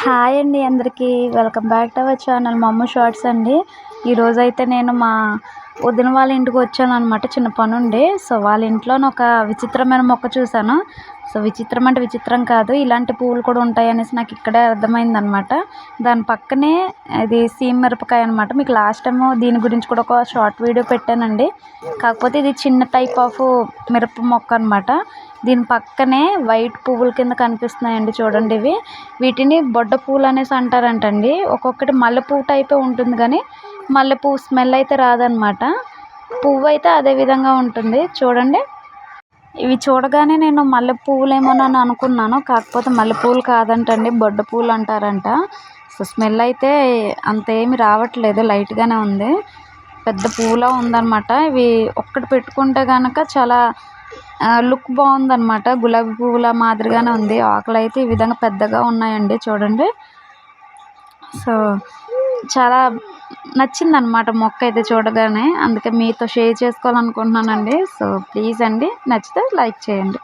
Hi అండి అందరికీ. Welcome back to our channel Mammu shorts అండి. ఈరోజైతే నేను మా వదిన వాళ్ళ ఇంటికి వచ్చాను అనమాట చిన్న పని ఉండి. సో వాళ్ళ ఇంట్లో ఒక విచిత్రమైన మొక్క చూశాను. సో విచిత్రం అంటే విచిత్రం కాదు ఇలాంటి పువ్వులు కూడా ఉంటాయి అనేసి నాకు ఇక్కడే అర్థమైంది అనమాట దాని పక్కనే ఇది సీమ మిరపకాయ అనమాట మీకు లాస్ట్ టైం దీని గురించి కూడా ఒక షార్ట్ వీడియో పెట్టానండి. కాకపోతే ఇది చిన్న టైప్ ఆఫ్ మిరప మొక్క అనమాట దీని పక్కనే వైట్ పువ్వుల కింద కనిపిస్తున్నాయండి చూడండి ఇవి. వీటిని బొడ్డ పువ్వులు అనేసి అంటారంటండి. ఒక్కొక్కటి మల్లెపువ్వు టైపే ఉంటుంది కానీ మల్లెపూ స్మెల్ అయితే రాదనమాట పువ్వు అయితే అదే విధంగా ఉంటుంది. చూడండి. ఇవి చూడగానే నేను మల్లె పువ్వులేమోనని అనుకున్నాను. కాకపోతే మల్లె పువ్వులు కాదంటండి. బొడ్డ పువ్వులు అంటారంట. సో స్మెల్ అయితే అంత ఏమి రావట్లేదు. లైట్గానే ఉంది. పెద్ద పువ్వులా ఉందన్నమాట. ఇవి ఒక్కటి పెట్టుకుంటే కనుక చాలా లుక్ బాగుందన్నమాట. గులాబీ పువ్వుల మాదిరిగానే ఉంది. ఆకులు అయితే ఈ విధంగా పెద్దగా ఉన్నాయండి. చూడండి. సో చాలా నచ్చిందనమాట మొక్క అయితే చూడగానే. అందుకే మీతో షేర్ చేసుకోవాలనుకుంటున్నానండి. సో ప్లీజ్ అండి. నచ్చితే లైక్ చేయండి.